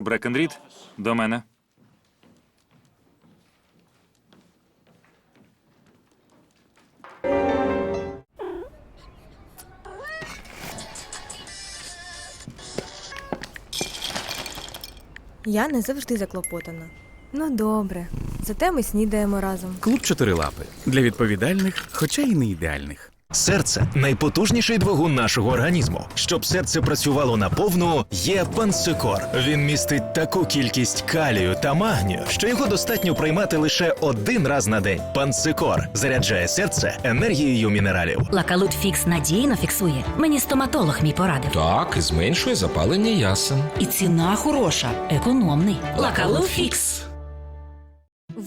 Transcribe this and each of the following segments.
Брекенрід, до мене. Я не завжди заклопотана. Ну добре, зате ми снідаємо разом. Клуб чотирилапи для відповідальних, хоча й не ідеальних. Серце найпотужніший двигун нашого організму. Щоб серце працювало наповну, є пансикор. Він містить таку кількість калію та магнію, що його достатньо приймати лише один раз на день. Пансикор заряджає серце енергією мінералів. Лакалут Фікс надійно фіксує. Мені стоматолог мій порадив. Так, і зменшує запалення ясен. І ціна хороша, економний. Лакалут Фікс.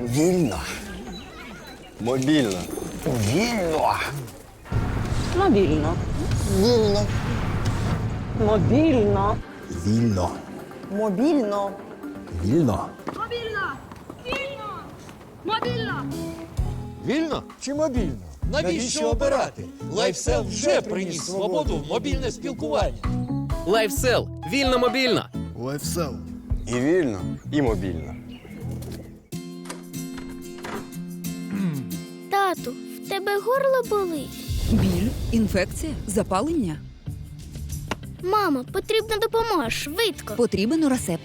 Вільно. Мобільно. Вільно. Мобільно. Вільно. Мобільно. Вільно. Мобільно. Вільно. Вільно чи мобільно? Навіщо обирати? Лайфсел вже приніс свободу в мобільне спілкування. Лайфсел. Вільно мобільно. Лайфсел. І вільно, і мобільно. Тату, в тебе горло болить. Біль, інфекція, запалення. Мама, потрібна допомога швидко. Потрібен Орасепт.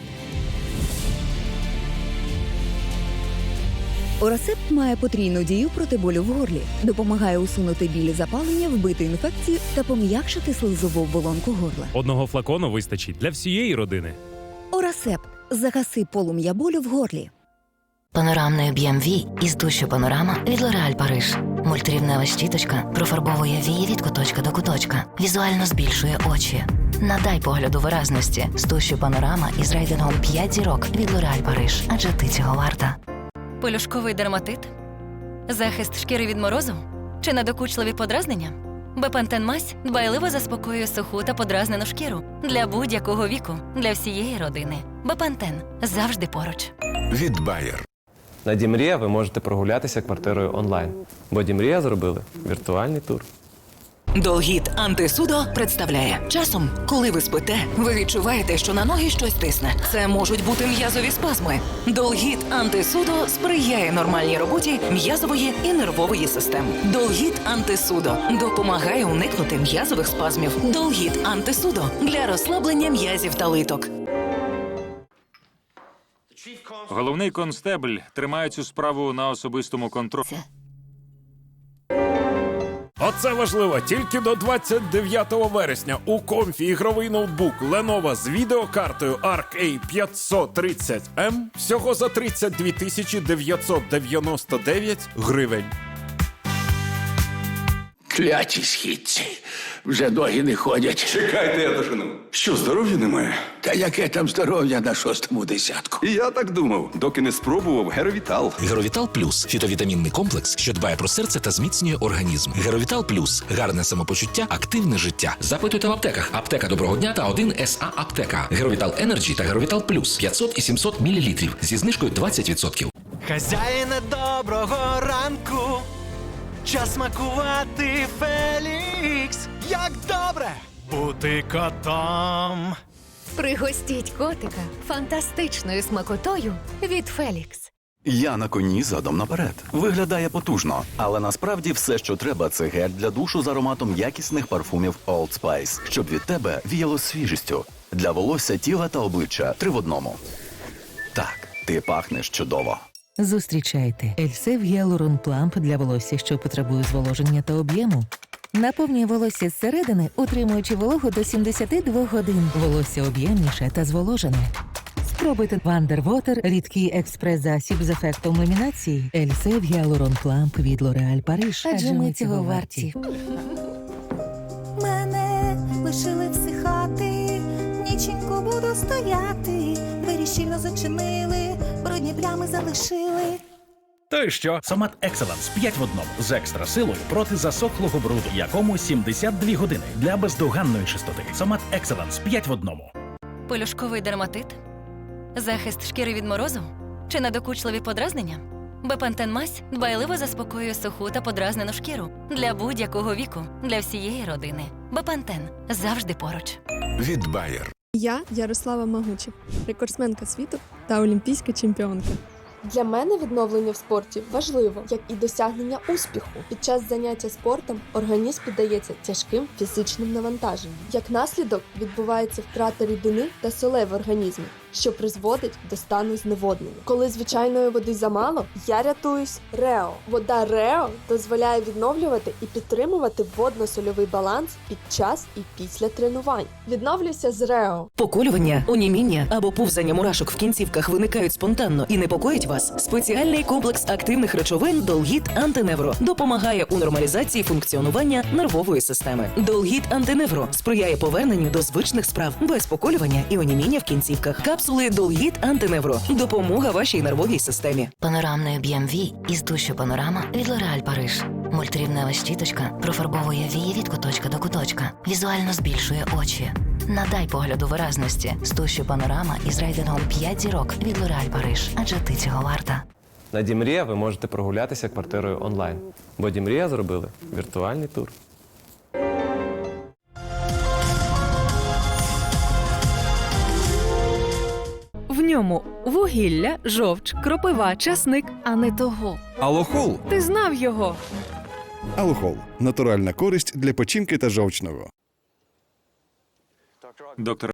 Орасепт має потрійну дію проти болю в горлі, допомагає усунути білі запалення, вбити інфекцію та пом'якшити слизову оболонку горла. Одного флакону вистачить для всієї родини. Орасепт загаси полум'я болю в горлі. Панорамний об'єм вій із душю панорама від Лореаль Париж. Мультрівнева щіточка профарбовує вії від куточка до куточка. Візуально збільшує очі. Надай погляду виразності з тушю панорама із рейтингом 5 зірок від Лореаль Париж. Адже ти цього варта. Полюшковий дерматит? Захист шкіри від морозу? Чи надокучливі подразнення? Бепантен мазь дбайливо заспокоює суху та подразнену шкіру для будь-якого віку, для всієї родини. Бепантен завжди поруч. Від Bayer. На Дімрія ви можете прогулятися квартирою онлайн, бо Дімрія зробили віртуальний тур. Долгіт антисудо представляє часом, коли ви спите, ви відчуваєте, що на ноги щось тисне. Це можуть бути м'язові спазми. Долгіт антисудо сприяє нормальній роботі м'язової і нервової систем. Долгіт антисудо допомагає уникнути м'язових спазмів. Долгіт антисудо для розслаблення м'язів та литок. Головний констебль тримає цю справу на особистому контролі. Оце важливо тільки до 29 вересня у комфі ігровий ноутбук Lenovo з відеокартою Arc A 530M всього за 32 тисячі 999 гривень. Кляті східці. Вже ноги не ходять. Чекайте, я дожену. Що, здоров'я немає? Та яке там здоров'я на шостому десятку? І я так думав, доки не спробував Геровітал. Геровітал Плюс фітовітамінний комплекс, що дбає про серце та зміцнює організм. Геровітал Плюс гарне самопочуття, активне життя. Запитуйте в аптеках. Аптека доброго дня та 1 СА аптека. Геровітал Енерджі та Геровітал Плюс 500 і 700 мл зі знижкою 20%. Хазяїне доброго. Час смакувати Фелікс. Як добре бути котом. Пригостіть котика фантастичною смакотою від Фелікс. Я на коні задом наперед. Виглядає потужно, але насправді все, що треба, це гель для душу з ароматом якісних парфумів Old Spice, щоб від тебе віяло свіжістю. Для волосся, тіла та обличчя три в одному. Так, ти пахнеш чудово. Зустрічайте Ельсев Гіалурон Пламп для волосся, що потребує зволоження та об'єму. Наповнює волосся зсередини, утримуючи вологу до 72 годин. Волосся об'ємніше та зволожене. Спробуйте Вандервотер, рідкий експрес-засіб з ефектом ламінації. Ельсев Гіалурон Пламп від Лореаль Париж. Адже ми цього варті. Мене лишили всихати, ніченько буду стояти. щільно зачинили, брудні плями залишили. То й що? Сомат Екселенс 5 в одному з екстра силою проти засохлого бруду, якому 72 години для бездоганної чистоти. Сомат Екселенс 5 в одному. Пелюшковий дерматит? Захист шкіри від морозу? Чи надокучливі подразнення? Бепантен мазь дбайливо заспокоює суху та подразнену шкіру для будь-якого віку, для всієї родини. Бепантен завжди поруч. Від Bayer. Я Ярослава Магучів, рекордсменка світу та олімпійська чемпіонка. Для мене відновлення в спорті важливо, як і досягнення успіху. Під час заняття спортом організм піддається тяжким фізичним навантаженням. Як наслідок відбувається втрата рідини та солей в організмі, що призводить до стану зневоднення. Коли звичайної води замало, я рятуюсь Рео. Вода Рео дозволяє відновлювати і підтримувати водно-сольовий баланс під час і після тренувань. Відновлюйся з Рео. Поколювання, оніміння або повзання мурашок в кінцівках виникають спонтанно і непокоїть вас. Спеціальний комплекс активних речовин Долгіт Антиневро допомагає у нормалізації функціонування нервової системи. Долгіт Антиневро сприяє поверненню до звичних справ без поколювання і оніміння в кінцівках. Капсули Долгіт Антиневро допомога вашій нервовій системі. Панорамний об'єм вій із душю панорама від L'Oréal Париж. Мультрівнева щіточка профарбовує вії від куточка до куточка. Візуально збільшує очі. Надай погляду виразності з тушю панорама із рейтингом 5 зірок від L'Oréal Париж. Адже ти цього варта. На Дімрія ви можете прогулятися квартирою онлайн. Бо Дімрія зробили віртуальний тур. В ньому вугілля, жовч, кропива, часник, а не того. Алохол. Ти знав його. Алохол. Натуральна користь для печінки та жовчного. Доктор